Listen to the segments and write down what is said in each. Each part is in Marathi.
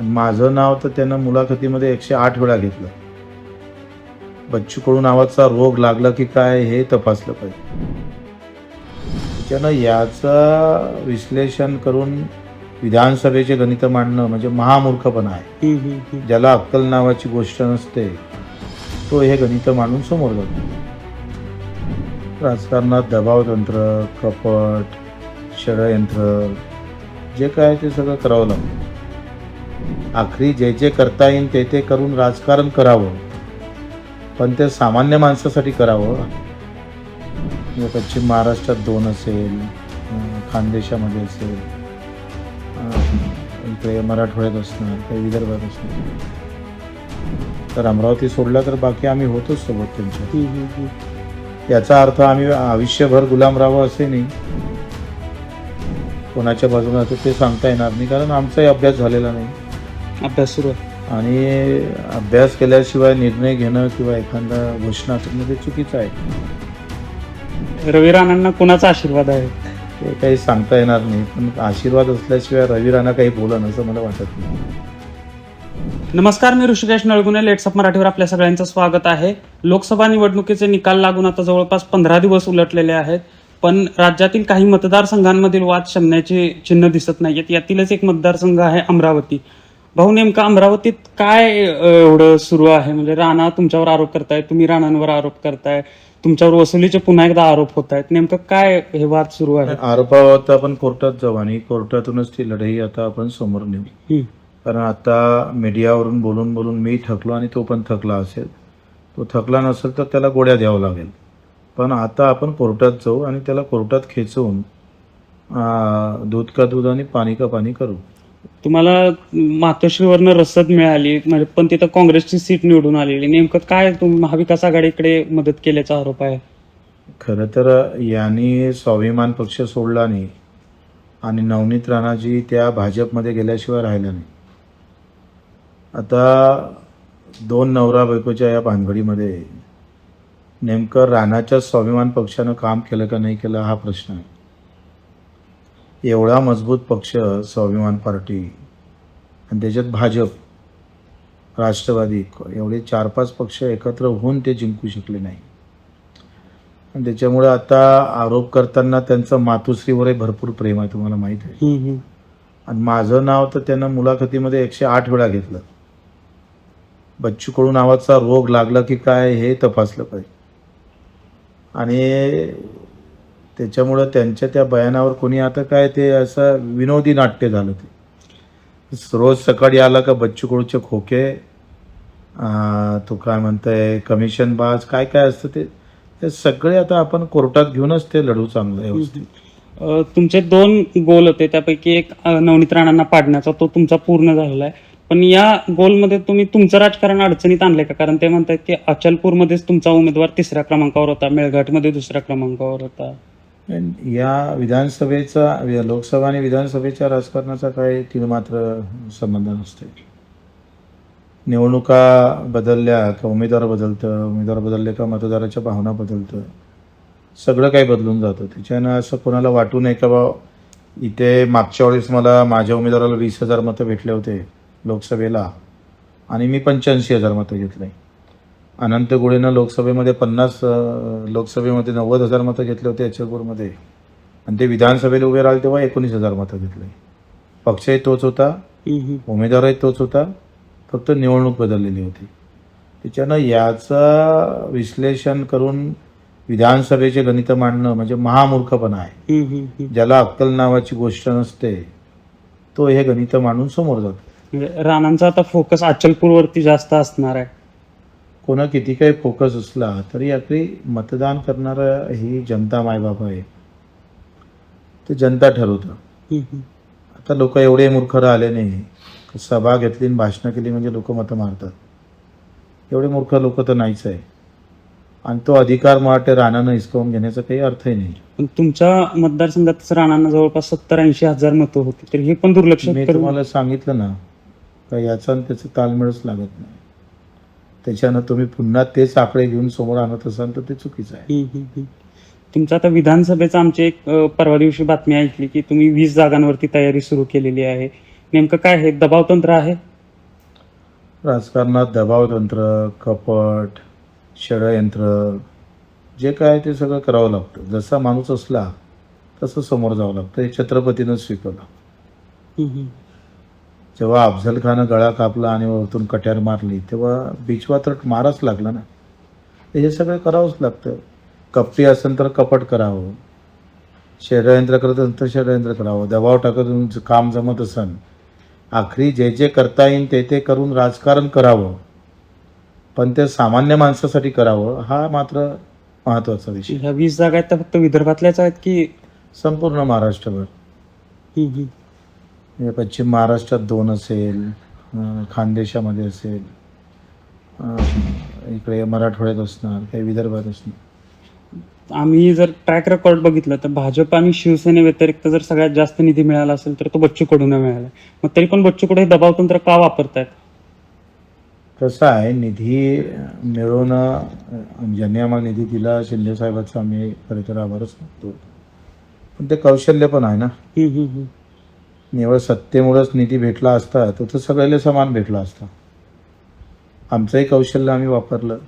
आणि माझं नाव तर त्यानं मुलाखतीमध्ये एकशे आठ वेळा घेतलं. बच्चू कडू नावाचा रोग लागला की काय हे तपासलं पाहिजे. त्यानं याचं विश्लेषण करून विधानसभेचे गणित मांडणं म्हणजे महामूर्खपणा आहे. ज्याला अक्कल नावाची गोष्ट नसते तो हे गणित मांडून समोर जातो. राजकारणात दबावतंत्र कपट षडयंत्र जे काय ते सगळं करावं लागतं. आखरी जे जे करता येईल ते ते करून राजकारण करावं. पण ते सामान्य माणसासाठी करावं. म्हणजे पश्चिम महाराष्ट्रात दोन असेल खानदेशामध्ये असेल इकडे मराठवाड्यात असणार काही विदर्भात असणार. तर अमरावती सोडला तर बाकी आम्ही होतोच सोबत त्यांच्या. याचा अर्थ आम्ही आयुष्यभर गुलाम राहावं असे नाही. कोणाच्या बाजूने असं ते सांगता येणार नाही कारण आमचाही अभ्यास झालेला नाही. अभ्यास सुरू आहे. आणि अभ्यास केल्याशिवाय निर्णय घेणं किंवा एखादा घोषणा करणं ते चुकीचं आहे. रवी राणांना कोणाचा आशीर्वाद आहे? ते काही सांगता येणार नाही पण आशीर्वाद असल्याशिवाय रवी राणा काही बोलन असं मला वाटत नाही. नमस्कार मी ऋषिकेश नळगुणे लेट्स ऑफ मराठीवर आपल्या सगळ्यांचं स्वागत आहे. लोकसभा निवडणुकीचे निकाल लागून आता जवळपास पंधरा दिवस उलटलेले आहेत पण राज्यातील काही मतदारसंघांमधील वाद शमण्याचे चिन्ह दिसत नाहीयेत. यातीलच एक मतदारसंघ आहे अमरावती. भाऊ नेमका अमरावतीत काय एवढं सुरू आहे? म्हणजे राणा तुमच्यावर आरोप करताय तुम्ही राणांवर आरोप करताय तुमच्यावर वसुलीचे पुन्हा एकदा आरोप होत आहेत नेमकं काय हे वाद सुरू आहे? आरोपावर आपण कोर्टात जाऊ आणि कोर्टातूनच ती लढाई आता आपण समोर नेऊ. कारण आता मीडियावरून बोलून बोलून मी थकलो आणि तो पण थकला असेल. तो थकला नसेल तर त्याला गोळ्या द्यावं लागेल. पण आता आपण कोर्टात जाऊ आणि त्याला कोर्टात खेचवून दूध का दूध आणि पाणी का पाणी करू. तुम्हाला मातोश्रीवरनं रसद मिळाली म्हणजे पण तिथं काँग्रेसची सीट निवडून आलेली. नेमकं काय तुम्ही महाविकास आघाडीकडे मदत केल्याचा आरोप आहे? खरं तर यांनी स्वाभिमान पक्ष सोडला नाही आणि नवनीत राणाजी त्या भाजपमध्ये गेल्याशिवाय राहिल्या नाही. आता दोन नवरा बायकोच्या या भानगडीमध्ये नेमकं राणाच्या स्वाभिमान पक्षानं काम केलं का नाही केलं हा प्रश्न आहे. एवढा मजबूत पक्ष स्वाभिमान पार्टी आणि त्याच्यात भाजप राष्ट्रवादी एवढे चार पाच पक्ष एकत्र होऊन ते जिंकू शकले नाही. आणि त्याच्यामुळे आता आरोप करताना त्यांचं मातोश्रीवरही भरपूर प्रेम आहे तुम्हाला माहीत आहे. आणि माझं नाव तर त्यानं मुलाखतीमध्ये एकशे आठ वेळा घेतलं. बच्चू कडू नावाचा रोग लागला की काय हे तपासलं पाहिजे. आणि त्याच्यामुळं त्यांच्या त्या बयानावर कोणी आता काय ते असं विनोदी नाट्य झालं ते. रोज सकाळी आला का बच्चू कडूचे खोके तो काय म्हणताय कमिशन बाज काय काय असतं ते ते सगळे आता आपण कोर्टात घेऊनच ते लढू चांगलं व्यवस्थित तुमचे दोन गोल होते त्यापैकी एक नवनीत राणांना पाडण्याचा तो तुमचा पूर्ण झालेला आहे. पण या गोलमध्ये तुम्ही तुमचं राजकारण अडचणीत आणलंय का? कारण ते म्हणतात की अचलपूरमध्येच तुमचा उमेदवार तिसऱ्या क्रमांकावर होता मेळघाटमध्ये दुसऱ्या क्रमांकावर होता. या विधानसभेचा लोकसभा आणि विधानसभेच्या राजकारणाचा काय तीन मात्र संबंध नसते. निवडणुका बदलल्या का उमेदवार बदलतं उमेदवार बदलले का मतदाराच्या भावना बदलतं सगळं काही बदलून जातं. त्याच्यानं असं कोणाला वाटू नये का बा इथे मागच्या वेळेस मला माझ्या उमेदवाराला वीस हजार मतं भेटले होते लोकसभेला आणि मी पंच्याऐंशी हजार मतं घेतले. अनंत गुळेनं लोकसभेमध्ये पन्नास लोकसभेमध्ये नव्वद हजार मतं घेतले होते अचलपूरमध्ये आणि ते विधानसभेला उभे राहिले तेव्हा एकोणीस हजार मतं घेतले. पक्षही तोच होता. उमेदवारही तोच होता फक्त निवडणूक बदललेली होती. त्याच्यानं याचं विश्लेषण करून विधानसभेचे गणित मांडणं म्हणजे महामूर्खपणा आहे. ज्याला अक्कल नावाची गोष्ट नसते तो हे गणित मांडून समोर जातो. म्हणजे राणांचा आता फोकस अचलपूरवरती जास्त असणार आहे. कोणा किती काही फोकस असला तरी आपली मतदान करणारं ही जनता मायबाप आहे. ते जनता ठरवतं. आता लोक एवढे मूर्ख राहिले नाही. की सभा घेतली आणि भाषणं केली म्हणजे लोक मतं मारतात. एवढे मूर्ख लोक तर नाहीच आहे. आणि तो अधिकार मला वाटते राणानं हिसकावून घेण्याचा काही अर्थही नाही. पण तुमच्या मतदारसंघात राणांना जवळपास सत्तर ऐंशी हजार मतं होती. तर हे पण दुर्लक्ष मी तुम्हाला सांगितलं ना का याचा आणि त्याचं ताळमेळच लागत नाही. त्याच्यानं तुम्ही पुन्हा तेच आकडे घेऊन समोर आणत असाल तर ते चुकीचं आहे. तुमचं आता विधानसभेचं आमची एक अ, परवा दिवशी बातमी ऐकली की तुम्ही वीस जागांवरती तयारी सुरू केलेली आहे. नेमकं काय हे दबाव तंत्र आहे? राजकारणात दबावतंत्र कपट षडयंत्र जे काय ते सगळं करावं लागतं. जसा माणूस असला तसं समोर जावं लागतं. हे छत्रपतीनं स्वीकारलं हम्म, हम्म. जेव्हा अफजल खानं गळा कापला आणि वरतून कट्यार मारली तेव्हा बिचवा तर माराच लागला ना. हे सगळं करावंच लागतं. कपटी असेल तर कपट करावं. षडयंत्र करत असेल तर षडयंत्र करावं. दबाव टाकत काम जमत असेल. आखरी जे जे करता येईल ते ते करून राजकारण करावं. पण ते सामान्य माणसासाठी करावं हा मात्र महत्त्वाचा विषय. ह्या वीस जागा आहेत त्या फक्त विदर्भातल्याच आहेत की संपूर्ण महाराष्ट्रभर. म्हणजे पश्चिम महाराष्ट्रात दोन असेल खानदेशामध्ये असेल इकडे मराठवाड्यात असणार काही विदर्भात असणार. आम्ही जर ट्रॅक रेकॉर्ड बघितलं तर भाजप आणि शिवसेने व्यतिरिक्त जर सगळ्यात जास्त निधी मिळाला असेल तर तो बच्चू कडून मिळाला मग तरी पण बच्चू कडू हे दबावतंत्र का वापरतायत? कसं आहे निधी मिळवणं ज्यांनी आम्हाला निधी दिला शिंदे साहेबांचा आम्ही खरं तर आभारच मानतो. पण ते कौशल्य पण आहे ना. निवड सत्तेमुळेच निधी भेटला असता तर तो सगळ्याला समान भेटला असता. आमचंही कौशल्य आम्ही वापरलं.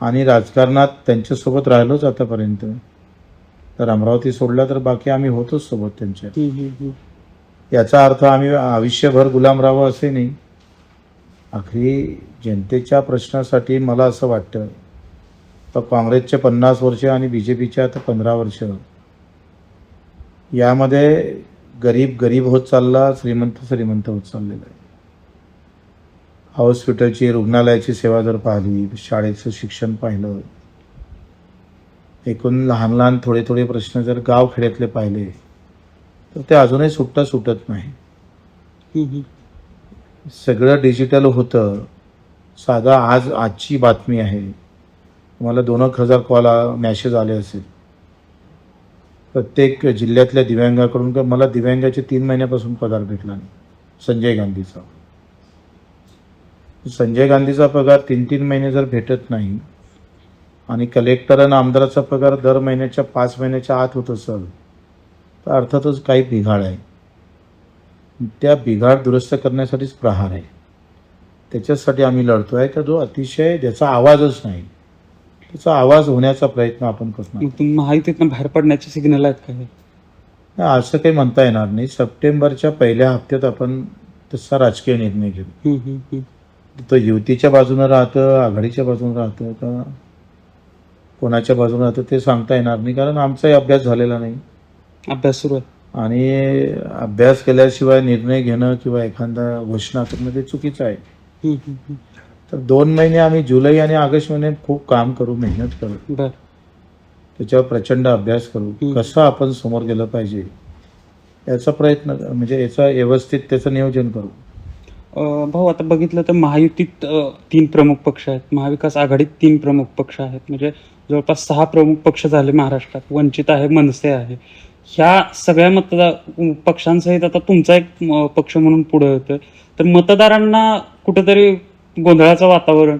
आणि राजकारणात त्यांच्यासोबत राहिलोच आतापर्यंत. तर अमरावती सोडला तर बाकी आम्ही होतोच सोबत त्यांच्या. याचा अर्थ आम्ही आयुष्यभर गुलाम राहावं असे नाही. आखरी जनतेच्या प्रश्नासाठी मला असं वाटतं तर काँग्रेसचे पन्नास वर्ष आणि बी जे पीचे आता पंधरा वर्ष. यामध्ये गरीब गरीब होत चालला श्रीमंत श्रीमंत होत चाललेला आहे. हॉस्पिटलची रुग्णालयाची सेवा जर पाहिली शाळेचं शिक्षण पाहिलं एकूण लहान लहान थोडे थोडे प्रश्न जर गाव खेड्यातले पाहिले तर ते अजूनही सुटता सुटत नाही. सगळं डिजिटल होतं. साधा आज आजची बातमी आहे. तुम्हाला दोन एक हजार कॉल मॅसेज आले असेल. प्रत्येक जिल्ह्यातल्या दिव्यांगाकडून का मला दिव्यांगाचे तीन महिन्यापासून पगार भेटला नाही. संजय गांधीचा. संजय गांधीचा पगार तीन तीन महिने जर भेटत नाही आणि कलेक्टर आणि आमदाराचा पगार दर महिन्याच्या पाच महिन्याच्या आत होत असेल तर अर्थातच काही बिघाड आहे. त्या बिघाड दुरुस्त करण्यासाठीच प्रहार आहे. त्याच्यासाठी आम्ही लढतो आहे तर जो अतिशय ज्याचा आवाजच नाही त्याचा आवाज होण्याचा प्रयत्न आपण करणार मग तुम्ही महायुतीतनं बाहेर पडण्याचे सिग्नल आहेत का नाही, असं काही म्हणता येणार नाही. सप्टेंबरच्या पहिल्या हप्त्यात आपण तसा राजकीय निर्णय घेऊ. हम्म, हम्म, हम्म. तो युतीच्या बाजूनं राहतं आघाडीच्या बाजूनं राहतं का कोणाच्या बाजूनं राहतं ते सांगता येणार नाही. कारण आमचाही अभ्यास झालेला नाही. अभ्यास सुरू आहे. आणि अभ्यास केल्याशिवाय निर्णय घेणं किंवा एखादा घोषणा करणं ते चुकीचं आहे. हम्म, हम्म, हम्म. तर दोन महिने आम्ही जुलै आणि ऑगस्ट महिन्यात खूप काम करू मेहनत करू. बर. त्याच्यावर प्रचंड अभ्यास करू. कसं आपण समोर गेलं पाहिजे याचा प्रयत्न म्हणजे याचा व्यवस्थित त्याचं नियोजन करू. भाऊ आता बघितलं तर महायुतीत तीन प्रमुख पक्ष आहेत. महाविकास आघाडीत तीन प्रमुख पक्ष आहेत. म्हणजे जवळपास सहा प्रमुख पक्ष झाले महाराष्ट्रात. वंचित आहे मनसे आहे. ह्या सगळ्या मतदार पक्षांसहित आता तुमचा एक पक्ष म्हणून पुढे येतोय. तर मतदारांना कुठेतरी गोंधळाचं वातावरण.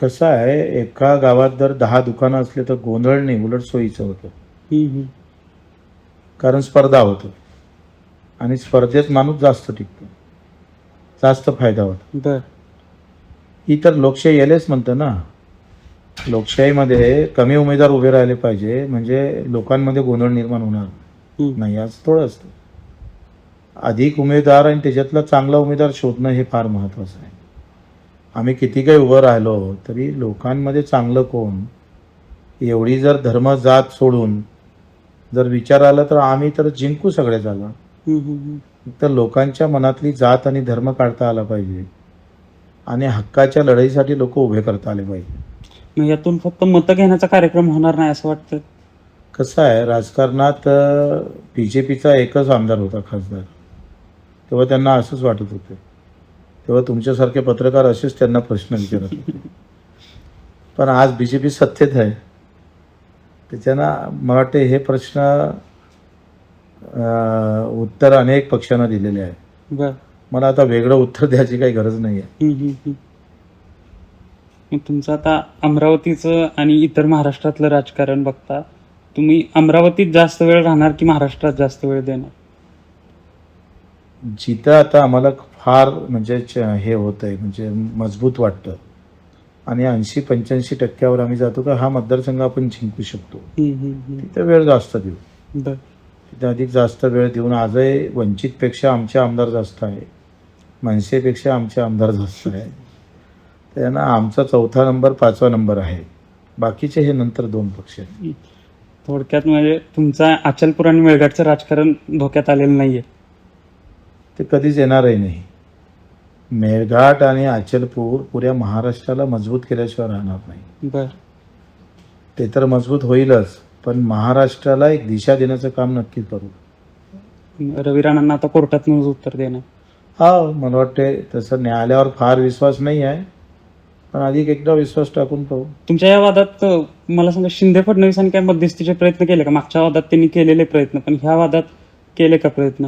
कसं आहे एका गावात जर दहा दुकानं असले तर गोंधळ नाही उलट सोयीचं होतं. कारण स्पर्धा होतं. आणि स्पर्धेत माणूस जास्त टिकतो. जास्त फायदा होतो. बर. ही तर लोकशाही यायलाच म्हणतं ना. लोकशाहीमध्ये कमी उमेदवार उभे राहिले पाहिजे म्हणजे लोकांमध्ये गोंधळ निर्माण होणार. नाही आज थोडं असतं. अधिक उमेदवार आणि त्याच्यातला चांगला उमेदवार शोधणं हे फार महत्त्वाचं आहे. आम्ही किती काही उभं राहिलो तरी लोकांमध्ये चांगलं कोण? एवढी जर धर्म जात सोडून जर विचार आला तर आम्ही तर जिंकू सगळ्या जागा. तर लोकांच्या मनातली जात आणि धर्म काढता आला पाहिजे. आणि हक्काच्या लढाईसाठी लोक उभे करता आले पाहिजे. यातून फक्त मतं घेण्याचा कार्यक्रम होणार नाही असं वाटतं? कसं आहे राजकारणात बी जे पीचा एकच आमदार होता खासदार. तेव्हा त्यांना असंच वाटत होतं. तेव्हा तुमच्यासारखे पत्रकार असेच त्यांना प्रश्न विचारत पण आज बी जे पी सत्तेत आहे. त्याच्यानं मला वाटते हे प्रश्न उत्तर अनेक पक्षांना दिलेले आहे मला आता वेगळं उत्तर द्यायची काही गरज नाही आहे तुमचं आता अमरावतीचं आणि इतर महाराष्ट्रातलं राजकारण बघता तुम्ही अमरावतीत जास्त वेळ राहणार की महाराष्ट्रात जास्त वेळ देणार? जिथं आता आम्हाला फार म्हणजे हे होतं आहे म्हणजे मजबूत वाटतं. आणि ऐंशी पंच्याऐंशी टक्क्यावर आम्ही जातो का हा मतदारसंघ आपण जिंकू शकतो. तिथे वेळ जास्त देऊ. तिथे अधिक जास्त वेळ देऊन आजही वंचितपेक्षा आमचे आमदार जास्त आहे. मनसेपेक्षा आमचे आमदार जास्त आहे. त्यांना आमचा चौथा नंबर पाचवा नंबर आहे. बाकीचे हे नंतर दोन पक्ष आहेत. थोडक्यात म्हणजे तुमचा अचलपूर आणि मेळघाटचं राजकारण धोक्यात आलेलं नाहीये. ते कधीच येणारही नाही. मेळघाट आणि अचलपूर पुऱ्या महाराष्ट्राला मजबूत केल्याशिवाय राहणार नाही. बर. ते तर मजबूत होईलच पण महाराष्ट्राला एक दिशा देण्याचं काम नक्की करू. रवी राणांना आता कोर्टात उत्तर देणं हा मला वाटते तसं न्यायालयावर फार विश्वास नाही आहे पण अधिक एकदा विश्वास टाकून पाहू. तुमच्या या वादात मला सांगा शिंदे फडणवीसांनी काय मध्यस्थीचे प्रयत्न केले का? मागच्या वादात त्यांनी केलेले प्रयत्न पण ह्या वादात केले का प्रयत्न?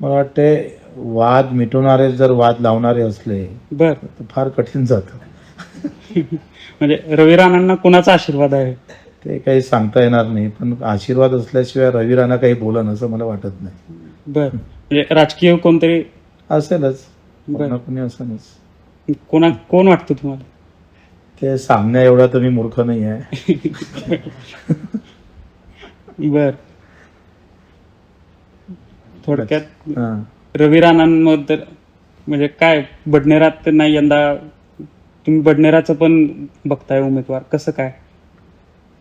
मला वाटते वाद मिटवणारे जर वाद लावणारे असले बर. तर फार कठीण जातं. म्हणजे रवी राणांना कुणाचा आशीर्वाद आहे? ते काही सांगता येणार नाही पण आशीर्वाद असल्याशिवाय रवी राणा काही बोलन असं मला वाटत नाही. बर. म्हणजे राजकीय कोणतरी? असेलच. बर. कोणा कोणी असणच कोणा कोण वाटतं तुम्हाला? ते सांगण्या एवढा तर मी मूर्ख नाही आहे बर. थोडक्यात हा. रवी राणांबद्दल म्हणजे काय बडनेरात नाही यंदा तुम्ही बडनेराचं पण बघताय उमेदवार कसं काय?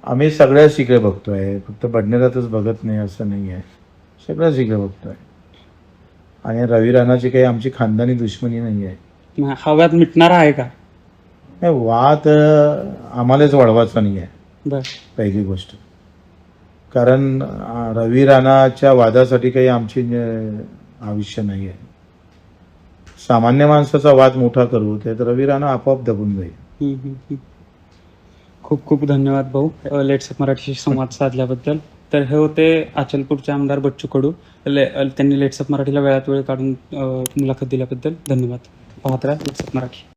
आम्ही सगळ्याच इकडे बघतोय फक्त बडनेरातच बघत नाही असं नाही आहे. सगळ्याच इकडे बघतोय. आणि रवी राणाची काही आमची खानदानी दुश्मनी नाही आहे. मग हा वाद मिटणार आहे का? नाही, वाद अं, आम्हालाच वाढवायचा नाही आहे. बर. पहिली गोष्ट. कारण रवी राणाच्या वादासाठी काही आमची आयुष्य नाही आहे सामान्य माणसाचा वाद मोठा करू ते तर रवी राणा आपोआप दबून जाईल. खूप खूप धन्यवाद भाऊ लेट्स मराठीशी संवाद साधल्याबद्दल. तर हे होते अचलपूरचे आमदार बच्चू कडू. ले- त्यांनी लेट्सअप मराठीला वेळात वेळ काढून मुलाखत दिल्याबद्दल धन्यवाद. पाहत राहा लेट्सअप मराठी.